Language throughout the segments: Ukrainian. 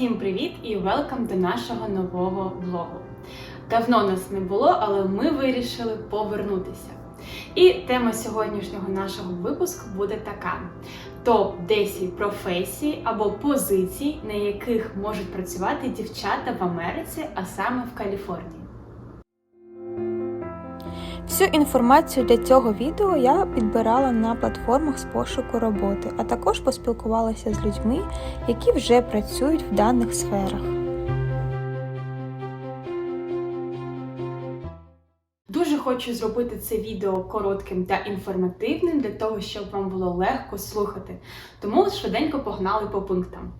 Всім привіт і велкам до нашого нового влогу. Давно нас не було, але ми вирішили повернутися. І тема сьогоднішнього нашого випуску буде така: топ-10 професій або позицій, на яких можуть працювати дівчата в Америці, а саме в Каліфорнії. Всю інформацію для цього відео я підбирала на платформах з пошуку роботи, а також поспілкувалася з людьми, які вже працюють в даних сферах. Дуже хочу зробити це відео коротким та інформативним для того, щоб вам було легко слухати. Тому швиденько погнали по пунктам.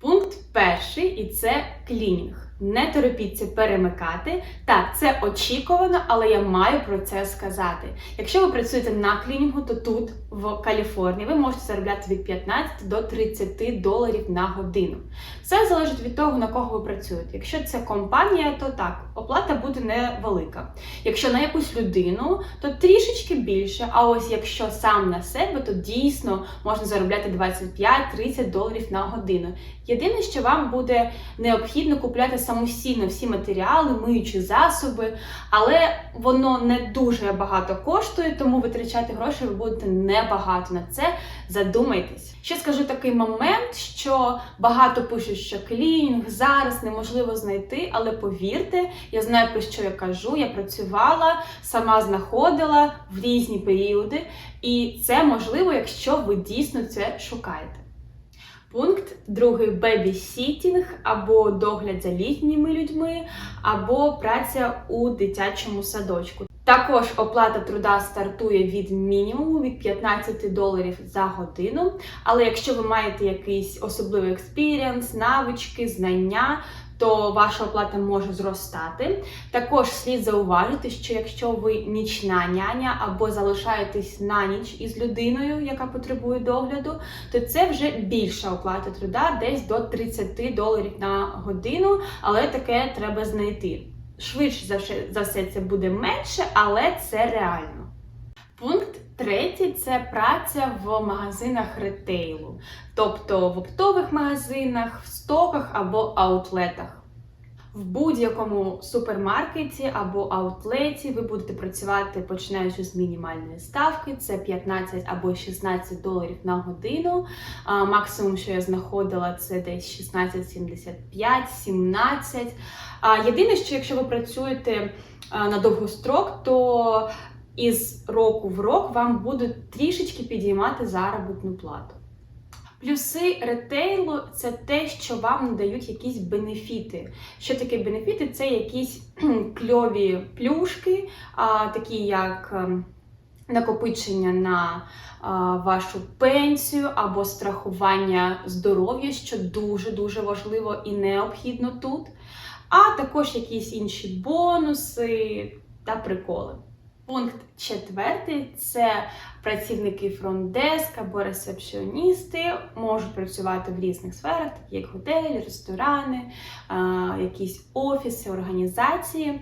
Пункт перший і це клінінг. Не торопіться перемикати. Так, це очікувано, але я маю про це сказати. Якщо ви працюєте на клінінгу, то тут, в Каліфорнії, ви можете заробляти від 15 до 30 доларів на годину. Все залежить від того, на кого ви працюєте. Якщо це компанія, то так, оплата буде невелика. Якщо на якусь людину, то трішечки більше. А ось якщо сам на себе, то дійсно можна заробляти 25-30 доларів на годину. Єдине, що вам буде необхідно купляти самостійно всі матеріали, миючі засоби, але воно не дуже багато коштує, тому витрачати гроші ви будете небагато на це. Задумайтесь. Ще скажу такий момент, що багато пишуть, що клінінг зараз неможливо знайти, але повірте, я знаю про що я кажу. Я працювала, сама знаходила в різні періоди, і це можливо, якщо ви дійсно це шукаєте. Пункт другий бебі-сітінг або догляд за літніми людьми, або праця у дитячому садочку. Також оплата труда стартує від мінімуму від 15 доларів за годину. Але якщо ви маєте якийсь особливий експірієнс, навички, знання, то ваша оплата може зростати. Також слід зауважити, що якщо ви нічна няня або залишаєтесь на ніч із людиною, яка потребує догляду, то це вже більша оплата труда, десь до 30 доларів на годину, але таке треба знайти. Швидше за все, це буде менше, але це реально. Пункт третій це праця в магазинах ретейлу, тобто в оптових магазинах, в стоках або аутлетах. В будь-якому супермаркеті або аутлеті ви будете працювати починаючи з мінімальної ставки, це 15 або 16 доларів на годину. А, максимум, що я знаходила, це десь 16,75, 17. А, єдине, що якщо ви працюєте на довгострок, то із року в рок вам будуть трішечки підіймати заробітну плату. Плюси ретейлу це те, що вам надають якісь бенефіти. Що таке бенефіти? Це якісь кльові плюшки, а, такі як ем, накопичення на а, вашу пенсію або страхування здоров'я, що дуже-дуже важливо і необхідно тут. А також якісь інші бонуси та приколи. Пункт четвертий це працівники фронтдеск або ресепшіоністи можуть працювати в різних сферах, такі як готелі, ресторани, якісь офіси, організації.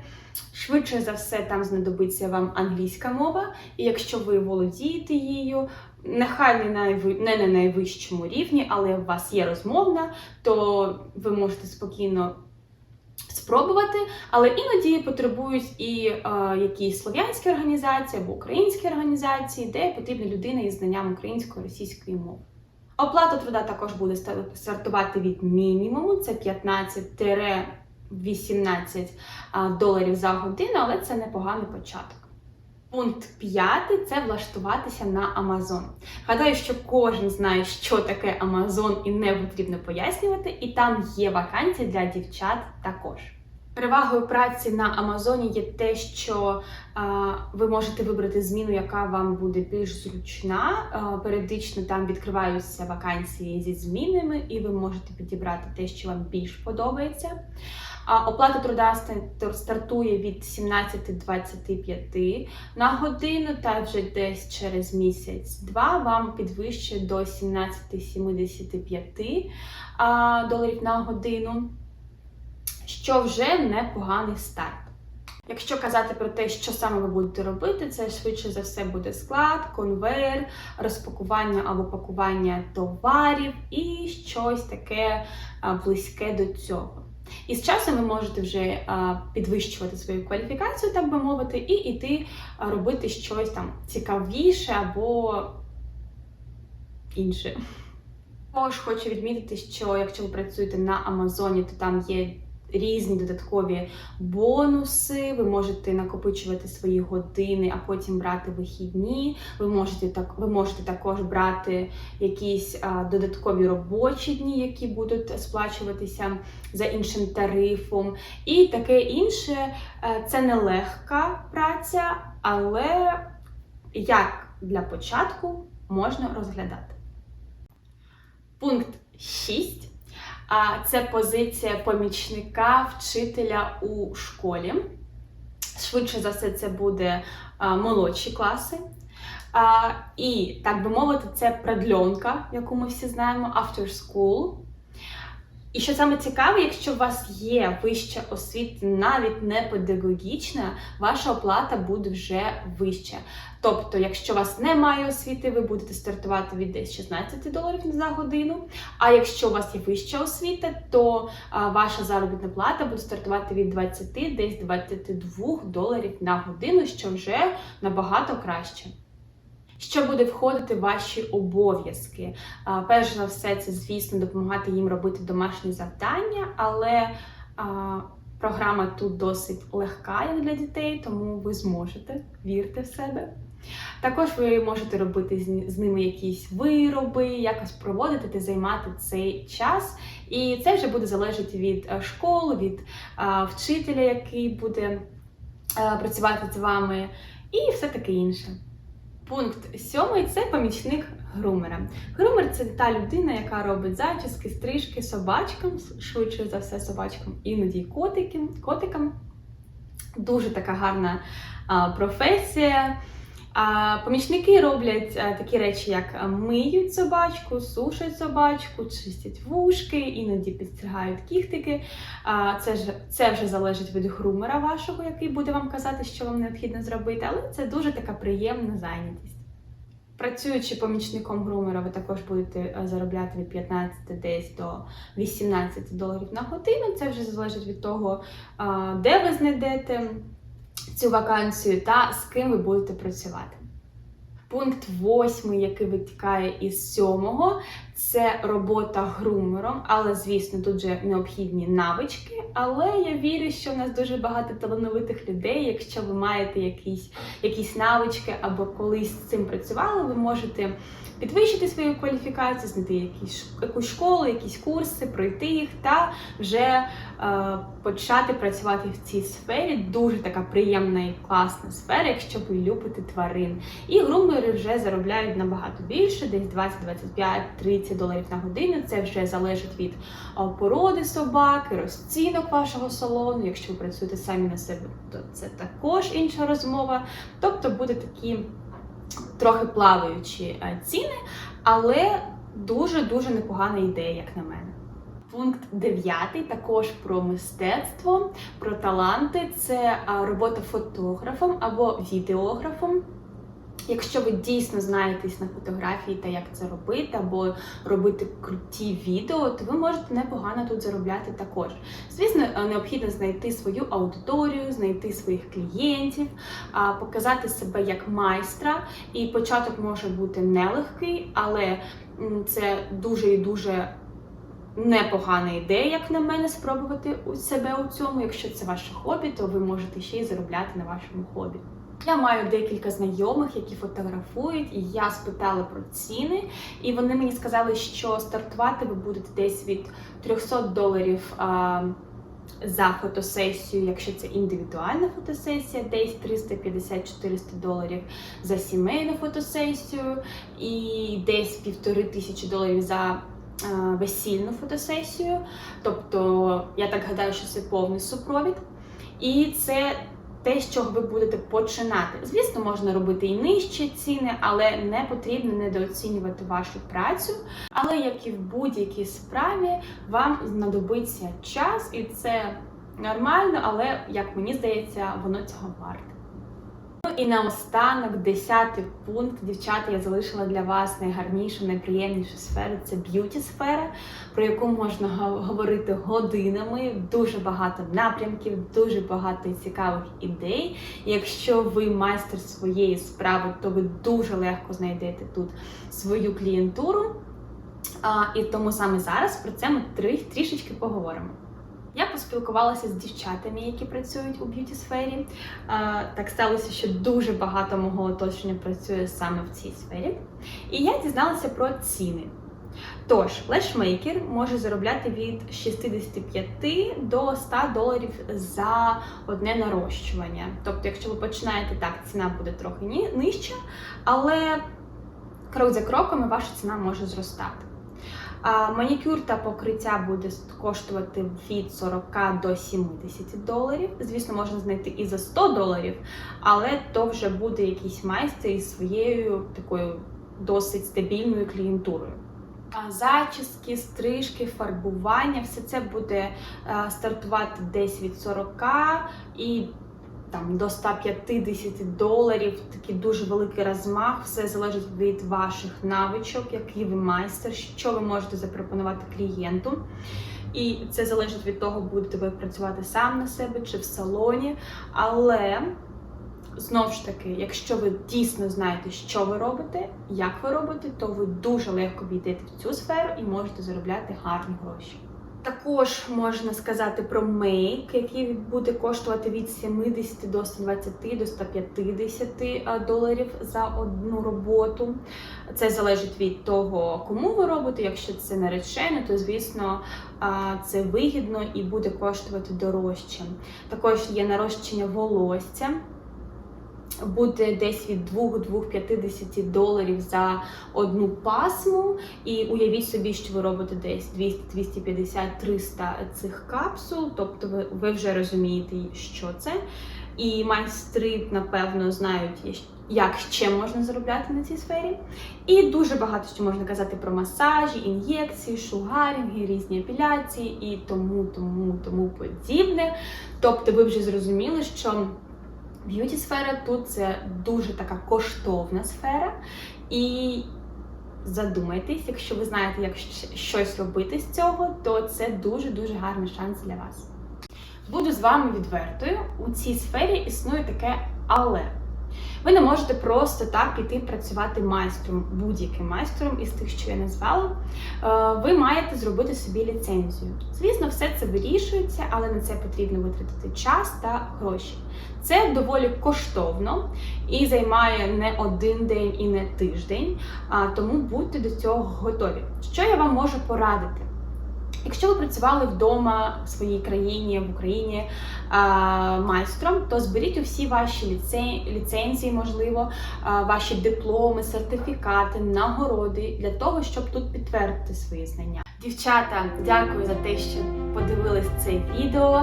Швидше за все, там знадобиться вам англійська мова, і якщо ви володієте її, нехай не на найвищому рівні, але у вас є розмовна, то ви можете спокійно спробувати, але іноді потребують і е, якісь слов'янські організації або українські організації, де потрібна людина із знанням української російської мови. Оплата труда також буде стартувати від мінімуму, це 15-18 доларів за годину, але це непоганий початок. Пункт п'ятий це влаштуватися на Амазон. Гадаю, що кожен знає, що таке Амазон, і не потрібно пояснювати, і там є вакансії для дівчат також. Перевагою праці на Амазоні є те, що а, ви можете вибрати зміну, яка вам буде більш зручна. А, періодично там відкриваються вакансії зі змінами, і ви можете підібрати те, що вам більш подобається. А оплата труда стартує від 17-25 на годину, та вже десь через місяць-два вам підвищує до 17-75 доларів на годину, що вже непоганий старт. Якщо казати про те, що саме ви будете робити, це швидше за все буде склад, конвейер, розпакування або пакування товарів і щось таке близьке до цього. І з часом ви можете вже підвищувати свою кваліфікацію, так би мовити, і йти робити щось там цікавіше або інше. Також хочу відмітити, що якщо ви працюєте на Амазоні, то там є різні додаткові бонуси. Ви можете накопичувати свої години, а потім брати вихідні. Ви можете так, ви можете також брати якісь а, додаткові робочі дні, які будуть сплачуватися за іншим тарифом. І таке інше. Е, Це не легка праця, але як для початку можна розглядати. Пункт 6. А це позиція помічника вчителя у школі. Швидше за все, це буде молодші класи. А, і, так би мовити, це продльонка, яку ми всі знаємо, after school. І що саме цікаве, якщо у вас є вища освіта, навіть не педагогічна, ваша оплата буде вже вища. Тобто, якщо у вас немає освіти, ви будете стартувати від десь 16 доларів за годину. А якщо у вас є вища освіта, то ваша заробітна плата буде стартувати від 20 десь 22 доларів на годину, що вже набагато краще. Що буде входити в ваші обов'язки? Перш за все, це, звісно, допомагати їм робити домашні завдання, але програма тут досить легка для дітей, тому ви зможете вірте в себе. Також ви можете робити з- ними якісь вироби, якось проводити та займати цей час. І це вже буде залежати від е, школи, від вчителя, який буде е, працювати з вами, і все таке інше. Пункт сьомий це помічник грумера. Грумер це та людина, яка робить зачіски, стрижки собачкам, швидше за все собачкам, іноді котикам. котикам. Дуже така гарна а, професія. А, помічники роблять такі речі, як миють собачку, сушать собачку, чистять вушки, іноді підстригають кіхтики. Це, ж, це вже залежить від грумера вашого, який буде вам казати, що вам необхідно зробити, але це дуже така приємна зайнятість. Працюючи помічником грумера, ви також будете е, заробляти від 15 десь до 18 доларів на годину. Це вже залежить від того, де ви знайдете цю вакансію та з ким ви будете працювати. Пункт восьмий, який витікає із сьомого, це робота грумером, але звісно, тут же необхідні навички. Але я вірю, що в нас дуже багато талановитих людей. Якщо ви маєте якісь, якісь навички або колись з цим працювали, ви можете підвищити свою кваліфікацію, знайти якісь, якусь школу, якісь курси, пройти їх та вже почати працювати в цій сфері. Дуже така приємна і класна сфера, якщо ви любите тварин. І грумери вже заробляють набагато більше, десь 20, 25, 30 доларів на годину. Це вже залежить від породи собаки, розцінок вашого салону. Якщо ви працюєте самі на себе, то це також інша розмова. Тобто буде такі трохи плаваючі ціни, але дуже-дуже непогана ідея, як на мене. Пункт 9 також про мистецтво, про таланти. Це робота фотографом або відеографом. Якщо ви дійсно знаєтесь на фотографії та як це робити, або робити круті відео, то ви можете непогано тут заробляти також. Звісно, е, необхідно знайти свою аудиторію, знайти своїх клієнтів, показати себе як майстра. І початок може бути нелегкий, але це дуже і дуже непогана ідея, як на мене, спробувати у себе у цьому. Якщо це ваше хобі, то ви можете ще й заробляти на вашому хобі. Я маю декілька знайомих, які фотографують, і я спитала про ціни, і вони мені сказали, що стартувати ви будете десь від 300 доларів за фотосесію, якщо це індивідуальна фотосесія, десь 350-400 доларів за сімейну фотосесію, і десь півтори тисячі доларів за весільну фотосесію. Тобто, я так гадаю, що це повний супровід. І це те, з чого ви будете починати. Звісно, можна робити і нижчі ціни, але не потрібно недооцінювати вашу працю. Але як і в будь-якій справі, вам знадобиться час, і це нормально, але як мені здається, воно цього варте. Ну і наостанок, десятий пункт, дівчата, я залишила для вас найгарнішу, найприємнішу сферу це б'юті сфера, про яку можна говорити годинами. Дуже багато напрямків, дуже багато цікавих ідей. Якщо ви майстер своєї справи, то ви дуже легко знайдете тут свою клієнтуру. А, і тому саме зараз про це ми трішечки поговоримо. Я поспілкувалася з дівчатами, які працюють у б'юті сфері. Так сталося, що дуже багато мого оточення працює саме в цій сфері. І я дізналася про ціни. Тож, лешмейкер може заробляти від 65 до 100 доларів за одне нарощування. Тобто, якщо ви починаєте так, ціна буде трохи нижча, але крок за кроком ваша ціна може зростати. Манікюр та покриття буде коштувати від 40 до 70 доларів. Звісно, можна знайти і за 100 доларів, але то вже буде якийсь майстер із своєю такою досить стабільною клієнтурою. Зачіски, стрижки, фарбування все це буде е, стартувати десь від 40 і там до 150 доларів, такий дуже великий розмах. Все залежить від ваших навичок, який ви майстер, що ви можете запропонувати клієнту. І це залежить від того, будете ви працювати сам на себе чи в салоні. Але знову ж таки, якщо ви дійсно знаєте, що ви робите, як ви робите, то ви дуже легко війдете в цю сферу і можете заробляти гарні гроші. Також можна сказати про мейк, який буде коштувати від 70 до 120 до 150 доларів за одну роботу. Це залежить від того, кому ви робите. Якщо це наречено, то звісно це вигідно і буде коштувати дорожче. Також є нарощення волосся. Буде десь від 2-2,50 доларів за одну пасму. І уявіть собі, що ви робите десь 200, 250, 300 цих капсул. Тобто ви, ви вже розумієте, що це. І майстри, напевно, знають, як ще можна заробляти на цій сфері. І дуже багато що можна казати про масажі, ін'єкції, шугарінги, різні епіляції і тому, тому, тому подібне. Тобто, ви вже зрозуміли, що. Б'юті сфера тут це дуже така коштовна сфера. І задумайтесь, якщо ви знаєте, як щось робити з цього, то це дуже-дуже гарний шанс для вас. Буду з вами відвертою. У цій сфері існує таке але. Ви не можете просто так піти працювати майстром, будь-яким майстром із тих, що я назвала. Е, Ви маєте зробити собі ліцензію. Звісно, все це вирішується, але на це потрібно витратити час та гроші. Це доволі коштовно і займає не один день і не тиждень, тому будьте до цього готові. Що я вам можу порадити? Якщо ви працювали вдома в своїй країні, в Україні а, майстром, то зберіть усі ваші ліце- ліцензії, можливо, а, ваші дипломи, сертифікати, нагороди для того, щоб тут підтвердити свої знання. Дівчата, дякую за те, що подивились це відео.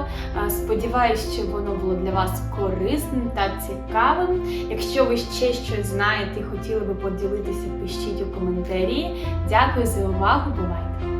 Сподіваюсь, що воно було для вас корисним та цікавим. Якщо ви ще щось знаєте і хотіли би поділитися, пишіть у коментарі. Дякую за увагу. Бувайте!